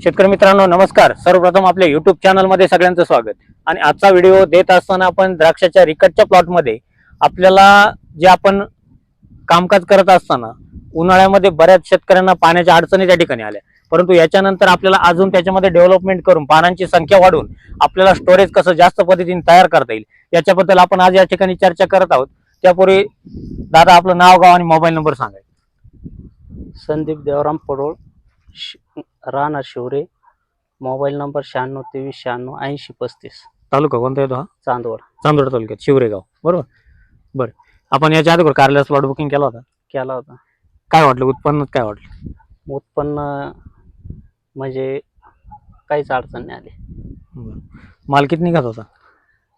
शेतकरी मित्रांनो नमस्कार. सर्वप्रथम आपल्या युट्यूब चॅनलमध्ये सगळ्यांचं स्वागत. आणि आजचा व्हिडिओ देत असताना आपण द्राक्षाच्या रिकटच्या प्लॉटमध्ये आपल्याला जे आपण कामकाज करत असताना उन्हाळ्यामध्ये बऱ्याच शेतकऱ्यांना पाण्याच्या अडचणी त्या ठिकाणी आल्या. परंतु याच्यानंतर आपल्याला अजून त्याच्यामध्ये डेव्हलपमेंट करून पानांची संख्या वाढवून आपल्याला स्टोरेज कसं जास्त पद्धतीने तयार करता येईल याच्याबद्दल आपण आज या ठिकाणी चर्चा करत आहोत. त्यापूर्वी दादा आपलं नाव गाव आणि मोबाईल नंबर सांगा संदीप देवराम पडोळ राणा शिवरे. मोबाईल नंबर शहाण्णव तेवीस शहाण्णव ऐंशी पस्तीस. तालुका कोणता येतो हा? चांदवड. चांदोड तालुक्यात शिवरेगाव बरोबर? बरं. आपण याच्या आधी कारल्यास प्लॉट बुकिंग केला होता. केला होता. काय वाटलं? उत्पन्न काय वाटलं? उत्पन्न म्हणजे काहीच अडचण नाही आली. बरं. माल किती निघत होता?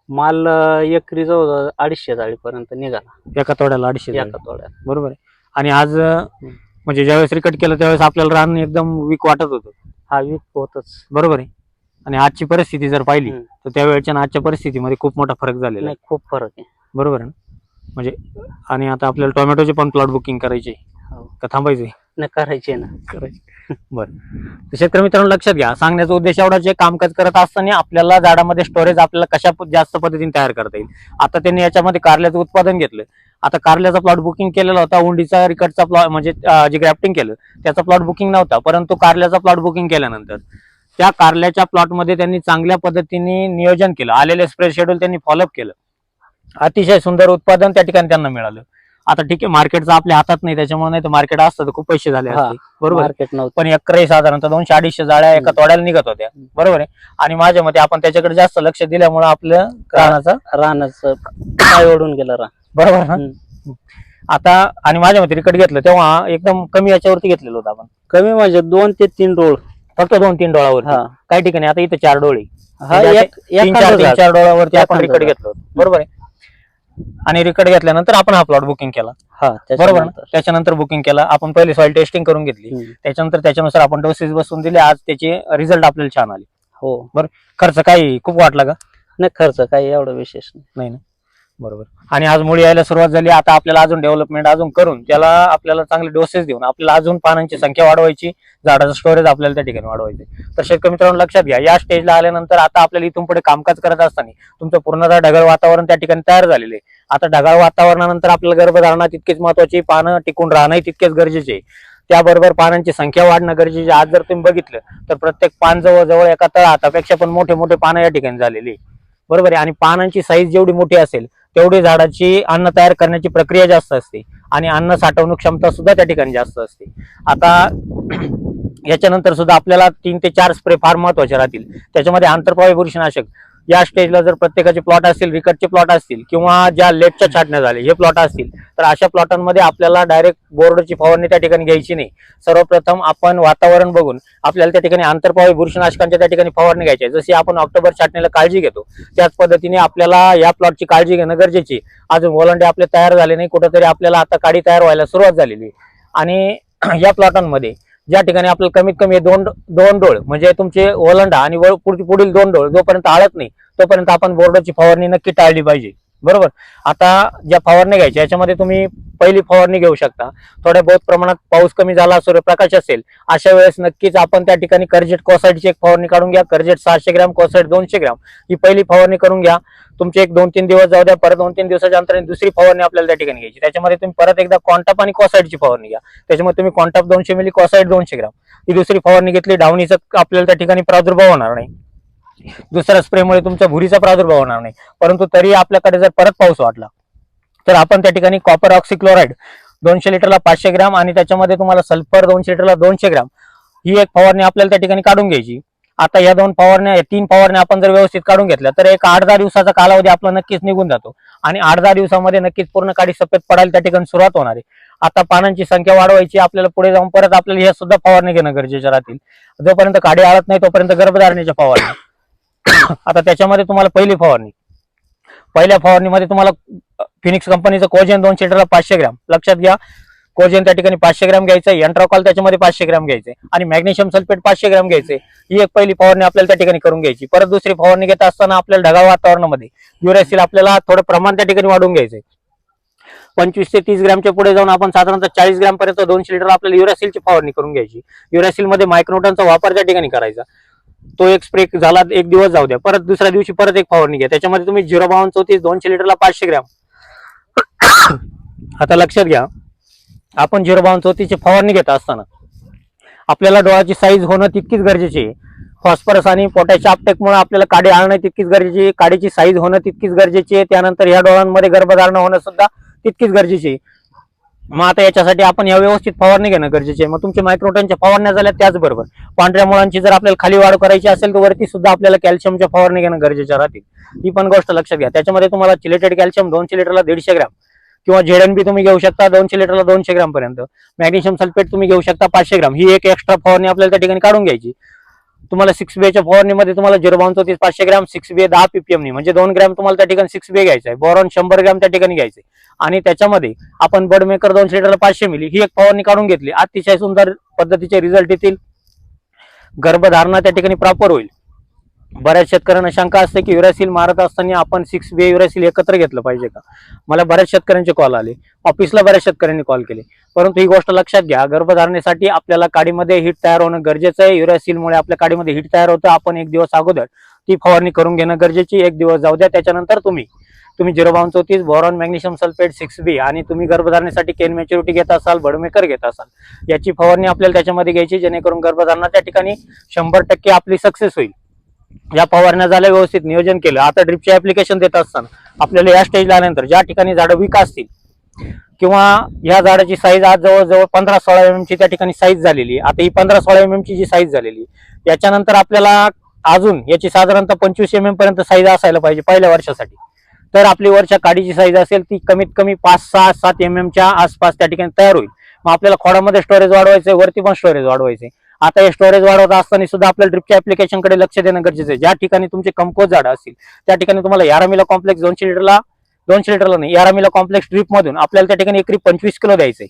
माल अं, एकरी जवळ अडीचशे जाळीपर्यंत निघाला. एका तोड्याला अडीचशे एका झाले. तोड्यात बरोबर आहे. आणि आज अं, म्हणजे ज्यावेळेस रिकट केलं त्यावेळेस आपल्याला रान एकदम वीक वाटत होतं. हा वीक होतच. बरोबर आहे. आणि आजची परिस्थिती जर पाहिली हम्म. तर त्यावेळेच्या आणि आजच्या परिस्थितीमध्ये खूप मोठा फरक झालेला आहे. नाही खूप फरक आहे. बरोबर आहे ना? म्हणजे आणि आता आपल्याला टोमॅटोचे पण प्लॉट बुकिंग करायचे हो. का थांबायचे नाही करायचे ना. करायचे. बरं. तर शेतकरी मित्रांनो लक्षात घ्या. सांगण्याचा उद्देश एवढा जे कामकाज करत असताना आपल्याला झाडामध्ये स्टोरेज आपल्याला कशा प- जास्त पद्धतीने तयार करता येईल? आता त्यांनी याच्यामध्ये कारल्याचं उत्पादन घेतलं. आता कारल्याचा प्लॉट बुकिंग केलेला होता उंडीचा रिकटचा प्लॉट म्हणजे जे ग्रॅफ्टिंग केलं त्याचा प्लॉट बुकिंग नव्हता परंतु कारल्याचा प्लॉट बुकिंग केल्यानंतर त्या कारल्याच्या प्लॉटमध्ये त्यांनी चांगल्या पद्धतीने नियोजन केलं. आलेले स्प्रे शेड्यूल त्यांनी फॉलोअप केलं. अतिशय सुंदर उत्पादन त्या ठिकाणी त्यांना मिळालं. आता ठीक आहे मार्केटचं आपल्या हातात नाही त्याच्यामुळे नाही तर मार्केट असतं तर खूप पैसे झाले बरोबर पण एकरही साधारणतः दोनशे अडीचशे जाळ्या एका. तोड्याला निघत होत्या. बरोबर आहे? आणि माझ्या मते आपण त्याच्याकडे जास्त लक्ष दिल्यामुळे आपलं रानाचं रानाचं पाय ओढून गेलं रान बरोबर ना. आता आणि माझ्या मते रिकट घेतलं तेव्हा एकदम कमी याच्यावरती घेतलेलं होतं आपण. कमी म्हणजे दोन ते तीन डोळ. फक्त दोन तीन डोळावरती. हा. काही ठिकाणी आता इथं चार डोळे. हा म्हणजे एक तीन एखादं चार तीन झाड. चार डोळ्यावरती आपण एखादं रिकट झाड. घेतलं होतं. बरोबर आहे. आणि रिकट घेतल्यानंतर आपण हा प्लॉट बुकिंग केला. हा बरोबर ना? त्याच्यानंतर. त्याच्यानंतर बुकिंग केला. आपण पहिले सॉइल टेस्टिंग करून घेतली. हम्म. त्याच्यानंतर त्याच्यानुसार आपण डोसेस बसून दिले. आज त्याचे रिझल्ट आपल्याला छान आले. हो. खर्च काही खूप वाटला का? नाही खर्च काही एवढं विशेष नाही. नाही ना? बरोबर. आणि आज मुळी यायला सुरुवात झाली आता आपल्याला अजून डेव्हलपमेंट अजून करून त्याला आपल्याला चांगले डोसेस देऊन आपल्याला अजून पानांची संख्या वाढवायची झाडाचं स्टोरेज आपल्याला त्या ठिकाणी वाढवायचे तर शेतकरी मित्रांनो लक्षात घ्या या स्टेजला आल्यानंतर आता आपल्याला इथून पुढे कामकाज करत असताना तुमचं पूर्णतः ढगाळ वातावरण त्या ठिकाणी तयार झालेले आता ढगाळ वातावरणानंतर आपल्याला गर्भधारणा तितकीच महत्वाची पानं टिकून राहणं तितकेच गरजेचे आहे. त्याबरोबर पानांची संख्या वाढणं गरजेचे आहे. आज जर तुम्ही बघितलं तर प्रत्येक पान जवळ जवळ एका तळ हातापेक्षा पण मोठे मोठे पानं या ठिकाणी झालेली आहे. बरोबर आहे? आणि पानांची साईज जेवढी मोठी असेल तेवढी झाडाची अन्न तयार करण्याची प्रक्रिया जास्त असते आणि अन्न साठवणूक क्षमता सुद्धा त्या ठिकाणी जास्त असते. आता याच्यानंतर सुद्धा आपल्याला तीन ते चार स्प्रे फार महत्त्वाचे राहतील. त्याच्यामध्ये आंतरप्रवाही बुरशीनाशक या स्टेजला जर प्रत्येकाचे प्लॉट असतील रिकटचे प्लॉट असतील किंवा ज्या लेटच्या छाटण्या झाले हे प्लॉट असतील तर अशा प्लॉटांमध्ये आपल्याला डायरेक्ट बोर्डची फवारणी त्या ठिकाणी घ्यायची नाही सर्वप्रथम आपण वातावरण बघून आपल्याला त्या ठिकाणी आंतरपावी बुरशीनाशकांच्या त्या ठिकाणी फवारणी घ्यायची आहे. जशी आपण ऑक्टोबर छाटणीला काळजी घेतो त्याच पद्धतीने आपल्याला या प्लॉटची काळजी घेणं गरजेची अजून वलंडे आपले तयार झाले नाही कुठंतरी आपल्याला आता काडी तयार व्हायला सुरुवात झालेली आहे. आणि या प्लॉटांमध्ये ज्या ठिकाणी आपल्याला कमीत कमी दोन दोन डोळ म्हणजे तुमचे ओलंडा आणि पुढची- पुढील दोन डोळ जोपर्यंत आळत नाही तोपर्यंत आपण बोर्डाची फवारणी नक्की टाळली पाहिजे. बरोबर. आता ज्या फवारणी घ्यायच्या याच्यामध्ये तुम्ही पहिली फवारणी घेऊ शकता. थोड्या बहुत प्रमाणात पाऊस कमी झाला सूर्यप्रकाश असेल अशा वेळेस नक्कीच आपण त्या ठिकाणी कर्जेट कोसाईटची एक फवारणी काढून घ्या. कर्जेट सहाशे ग्रॅम कोसाईट दोनशे ग्रॅम ही पहिली फवारणी करून घ्या. तुमचे एक दोन तीन दिवस जाऊ द्या परत दोन तीन दिवसाच्या अंतराने दुसरी फवारणी आपल्याला त्या ठिकाणी घ्यायची. त्याच्यामध्ये तुम्ही परत एकदा कॉन्टाप आणि कोसाईडची फवारणी घ्या. त्याच्यामध्ये तुम्ही कॉन्टाप दोनशे मिली कोसाईड दोनशे ग्राम ही दुसरी फवारणी घेतली डावणीचा आपल्याला त्या ठिकाणी प्रादुर्भाव होणार नाही. दुसऱ्या स्प्रेमुळे तुमच्या भुरीचा प्रादुर्भाव होणार नाही. परंतु तरी आपल्याकडे जर परत पाऊस वाटला तर आपण त्या ठिकाणी कॉपर ऑक्सिक्लोराईड दोनशे लिटरला पाचशे ग्रॅम आणि त्याच्यामध्ये तुम्हाला सल्फर दोनशे लिटरला दोनशे ग्रॅम ही एक फवारणी आपल्याला त्या ठिकाणी काढून घ्यायची. आता या दोन फवारण्या तीन फवारण्या आपण जर व्यवस्थित काढून घेतल्या तर एक आठ दहा दिवसाचा कालावधी आपला नक्कीच निघून जातो. आणि आठ दहा दिवसामध्ये नक्कीच पूर्ण काडी सफेद पडायला त्या ठिकाणी सुरुवात होणार आहे. आता पानांची संख्या वाढवायची आपल्याला पुढे जाऊन परत आपल्याला ह्या सुद्धा फवारणी घेणं गरजेच्या राहतील. जोपर्यंत काडी आळत नाही तोपर्यंत गर्भधारणेच्या फवारणी आता त्याच्यामध्ये तुम्हाला पहिली फवारणी. पहिल्या फवारणीमध्ये तुम्हाला फिनिक्स कंपनीचं कोजेन दोनशे लिटरला पाचशे ग्रॅम. लक्षात घ्या कोजेन त्या ठिकाणी पाचशे ग्रॅम घ्यायचं एन्ट्रॉकॉल त्याच्यामध्ये पाचशे ग्रॅम घ्यायचे आणि मॅग्नेशियम सल्फेट पाचशे ग्रॅम घ्यायचे ही एक पहिली फवारणी आपल्याला त्या ठिकाणी करून घ्यायची. परत दुसरी फवारणी घेत असताना आपल्याला ढगाळ वातावरणामध्ये युरेसिल आपल्याला थोडं प्रमाण त्या ठिकाणी वाढवून घ्यायचंय पंचवीस ते तीस ग्रॅमच्या पुढे जाऊन आपण साधारणतः चाळीस ग्रॅम पर्यंत दोनशे लिटर आपल्याला युरॅसिलची फवारणी करून घ्यायची. युरॅसिलमध्ये मायक्रोटनचा वापर त्या ठिकाणी करायचा. तो एक स्प्रे झाला एक दिवस जाऊ द्या. परत दुसऱ्या दिवशी परत एक फवारणी घ्या त्याच्यामध्ये तुम्ही झिरो बावन्न चौतीस दोनशे लिटरला पाचशे ग्रॅम. आता लक्षात घ्या आपण झिरो बावन्न चौतीसची फवारणी घेत असताना आपल्याला डोळ्याची साईज होणं तितकीच गरजेची आहे. फॉस्फरस आणि पोटॅश आपटेकमुळे आपल्याला काडी आणणं तितकीच गरजेची आहे. काडीची साईज होणं तितकीच गरजेची आहे. त्यानंतर ह्या डोळ्यांमध्ये गर्भधारणा होणं सुद्धा तितकीच गरजेची आहे. मग आता याच्यासाठी आपण या व्यवस्थित फवारणी घेणं गरजेचे आहे. मग तुमच्या मायक्रोटनच्या फवारण्या झाल्या त्याचबरोबर. पांढऱ्या मुळांची जर आपल्याला खाली वाढ करायची असेल तर वरती सुद्धा आपल्याला कॅल्शियमच्या फवारणी घेणं गरजेच्या राहतील ही पण गोष्ट लक्षात घ्या. त्याच्यामध्ये तुम्हाला चिलेटेड कॅल्शियम दोनशे लिटरला दीडशे ग्रॅम किंवा झेडएनबी तुम्ही घेऊ शकता दोनशे लिटरला दोनशे ग्रॅम पर्यंत. मॅग्नेशियम सल्फेट तुम्ही घेऊ शकता पाचशे ग्रॅम. ही एक एक्स्ट्रा फवारणी आपल्याला त्या ठिकाणी काढून घ्यायची. तुम्हाला सिक्स बेच्या फवारणीमध्ये तुम्हाला झिरो बावन चौतीस पाचशे ग्रॅम सिक्स बे दहा पीपीएमनी म्हणजे दोन ग्रॅम तुम्हाला त्या ठिकाणी सिक्स बे घ्यायचा आहे. बोरॉन शंभर ग्रॅम त्या ठिकाणी घ्यायचे आणि त्याच्यामध्ये आपण बडमेकर दोनशे लिटरला पाचशे मिली ही एक फवारणी काढून घेतली. अतिशय सुंदर पद्धतीचे रिझल्ट येतील. गर्भधारणा त्या ठिकाणी प्रॉपर होईल. बऱ्याच शेतकऱ्यांना शंका असते की युरासिल मारत असताना आपण सिक्स बी युरासिल एकत्र घेतलं पाहिजे का? मला बऱ्याच शेतकऱ्यांचे कॉल आले. ऑफिसला बऱ्याच शेतकऱ्यांनी कॉल केले. परंतु ही गोष्ट लक्षात घ्या. गर्भधारणेसाठी आपल्याला काडीमध्ये हिट तयार होणं गरजेचं आहे. युरासिलमुळे आपल्या काडीमध्ये हिट तयार होतं. आपण एक दिवस अगोदर ती फवारणी करून घेणं गरजेची एक दिवस जाऊ द्या. त्याच्यानंतर तुम्ही तुम्ही झिरो बावन चौतीस boron magnesium sulphate six B आणि तुम्ही गर्भधारणेसाठी केन मॅच्युरिटी घेत असाल बडमेकर घेत असाल याची फवारणी आपल्याला त्याच्यामध्ये घ्यायची जेणेकरून गर्भधारणा त्या ठिकाणी शंभर टक्के आपली सक्सेस होईल. या फवारण्या झाल्या व्यवस्थित नियोजन केलं. आता ड्रिपचे ऍप्लिकेशन देत असताना आपल्याला या स्टेजला आल्यानंतर ज्या ठिकाणी झाडं विक असतील किंवा या झाडाची साईज आज जवळजवळ पंधरा सोळा एम ची त्या ठिकाणी साईज झालेली आहे. आता ही पंधरा सोळा एम ची जी साईज झालेली आहे याच्यानंतर आपल्याला अजून याची साधारणतः पंचवीस एम एम पर्यंत साईज असायला पाहिजे पहिल्या वर्षासाठी. तर आपली वरच्या काडीची साईज असेल ती कमीत कमी पाच सहा सात एम एमच्या आसपास त्या ठिकाणी तयार होईल. मग आपल्याला खोडामध्ये स्टोरेज वाढवायचं वरती पण स्टोरेज वाढवायचे आता हे स्टोरेज वाढवत असताना सुद्धा आपल्याला ड्रिपच्या ऍप्लिकेशनकडे लक्ष देणं गरजेचं आहे. ज्या ठिकाणी तुमचे कमकोज झाड असतील त्या ठिकाणी तुम्हाला यारामिला कॉम्प्लेक्स दोनशे लिटरला दोनशे लिटरला नाही यारामिला कॉम्प्लेक्स ड्रिप मधून आपल्याला त्या ठिकाणी एकरी पंचवीस किलो द्यायचंय.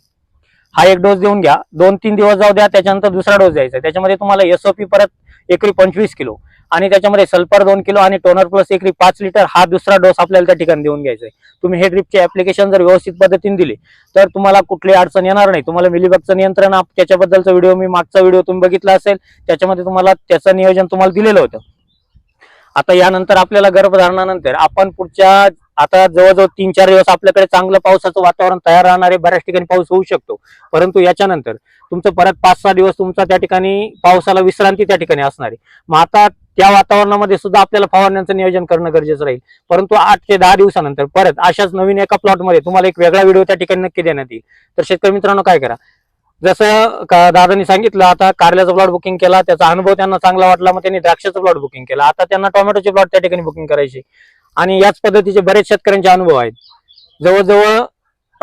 हा एक डोस देऊन घ्या. दोन तीन दिवस जाऊ द्या त्याच्यानंतर दुसरा डोस द्यायचा आहे. त्याच्यामध्ये तुम्हाला एसओपी परत एकरी पंचवीस किलो आणि त्याच्यामध्ये सल्फर दोन किलो आणि टोनर प्लस एकरी पाच लिटर हा दुसरा डोस आपल्याला त्या ठिकाणी देऊन घ्यायचा आहे. तुम्ही हे ड्रिपचे ऍप्लिकेशन जर व्यवस्थित पद्धतीने दिले तर तुम्हाला कुठली अडचण येणार नाही. तुम्हाला मिलीबगचं नियंत्रण त्याच्याबद्दलचा व्हिडिओ मी मागचा व्हिडिओ तुम्ही बघितला असेल त्याच्यामध्ये तुम्हाला त्याचं नियोजन तुम्हाला दिलेलं होतं. आता यानंतर आपल्याला गर्भधारणानंतर आपण पुढच्या आता जवळजवळ तीन चार दिवस आपल्याकडे चांगलं पावसाचं वातावरण तयार राहणार आहे बऱ्याच ठिकाणी पाऊस होऊ शकतो. परंतु याच्यानंतर तुमचं परत पाच सहा दिवस तुमचा त्या ठिकाणी पावसाला विश्रांती त्या ठिकाणी असणार. आहे मग आता त्या वातावरणामध्ये सुद्धा आपल्याला फवारण्याचं नियोजन करणं गरजेचं राहील. परंतु आठ ते दहा दिवसानंतर परत अशाच नवीन एका प्लॉटमध्ये तुम्हाला एक वेगळा व्हिडिओ त्या ठिकाणी नक्की देण्यात येईल. तर शेतकरी मित्रांनो काय करा? जसं दादानी दादांनी सांगितलं आता कारल्याचा प्लॉट बुकिंग केला त्याचा अनुभव त्यांना चांगला वाटला मग त्यांनी द्राक्षाचा प्लॉट बुकिंग केला. आता त्यांना टोमॅटोचे प्लॉट त्या ठिकाणी बुकिंग करायचे. आणि याच पद्धतीचे बरेच शेतकऱ्यांचे अनुभव आहेत. जवळजवळ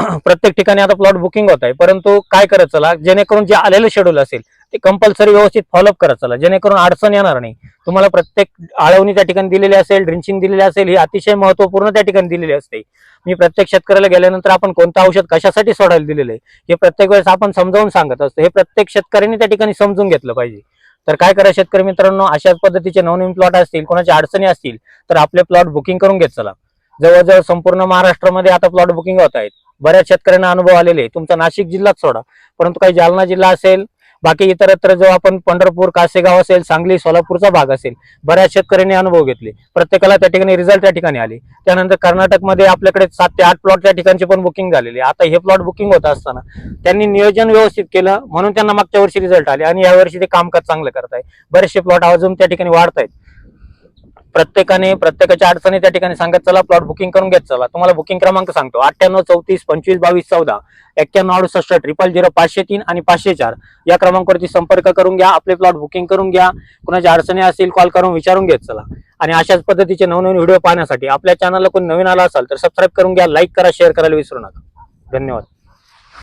प्रत्येक ठिकाणी आता प्लॉट बुकिंग होत आहे. परंतु काय करत चला? जेणेकरून जे आलेलं शेड्यूल असेल ते कंपल्सरी व्यवस्थित फॉलोअप करत चला. जेणेकरून अडचण येणार नाही. तुम्हाला प्रत्येक आळवणी त्या ठिकाणी दिलेली असेल ड्रिंचिंग दिलेली असेल ही अतिशय महत्त्वपूर्ण त्या ठिकाणी दिलेली असते. मी प्रत्येक शेतकऱ्याला गेल्यानंतर आपण कोणतं औषध कशासाठी सोडायला दिलेलं आहे हे प्रत्येक वेळेस आपण समजावून सांगत असतो. हे प्रत्येक शेतकऱ्यांनी त्या ठिकाणी समजून घेतलं पाहिजे. तर काय करा शेतकरी मित्रांनो अशाच पद्धतीचे नवनवीन प्लॉट असतील कोणाच्या अडचणी असतील तर आपले प्लॉट बुकिंग करून घेत चला. जवळजवळ संपूर्ण महाराष्ट्रामध्ये आता प्लॉट बुकिंग होत आहेत. बऱ्याच शेतकऱ्यांना अनुभव आलेले तुमचा नाशिक जिल्हाच सोडा. परंतु काही जालना जिल्हा असेल बाकी इतरत्र जो आपण पंढरपूर कासेगाव असेल सांगली सोलापूरचा भाग असेल बऱ्याच शेतकऱ्यांनी अनुभव घेतले. प्रत्येकाला त्या ठिकाणी रिझल्ट त्या ठिकाणी आले. त्यानंतर कर्नाटकमध्ये आपल्याकडे सात ते आठ प्लॉट त्या ठिकाणचे पण बुकिंग झालेले आता हे प्लॉट बुकिंग होत असताना त्यांनी नियोजन व्यवस्थित केलं म्हणून त्यांना मागच्या वर्षी रिझल्ट आले आणि यावर्षी ते कामकाज चांगलं करत आहे बरेचसे प्लॉट अजून त्या ठिकाणी वाढत आहेत प्रत्येकाने प्रत्येकाच्या अडचणी त्या ठिकाणी सांगत चला प्लॉट बुकिंग करून घेत चला. तुम्हाला बुकिंग क्रमांक सांगतो. अठ्ठ्याण्णव चौतीस पंचवीस बावीस चौदा एक्क्याण्णव अडुसष्ट ट्रिपल झिरो पाचशे तीन आणि पाचशे चार. या क्रमांकावरती संपर्क करून घ्या आपले प्लॉट बुकिंग करून घ्या. कुणाच्या अडचणी असतील कॉल करून विचारून घेत चला. आणि अशाच पद्धतीचे नवनवीन व्हिडिओ पाहण्यासाठी आपल्या चॅनलला कोणी नवीन आला असाल तर सबस्क्राईब करून घ्या लाईक करा शेअर करायला विसरू नका. धन्यवाद.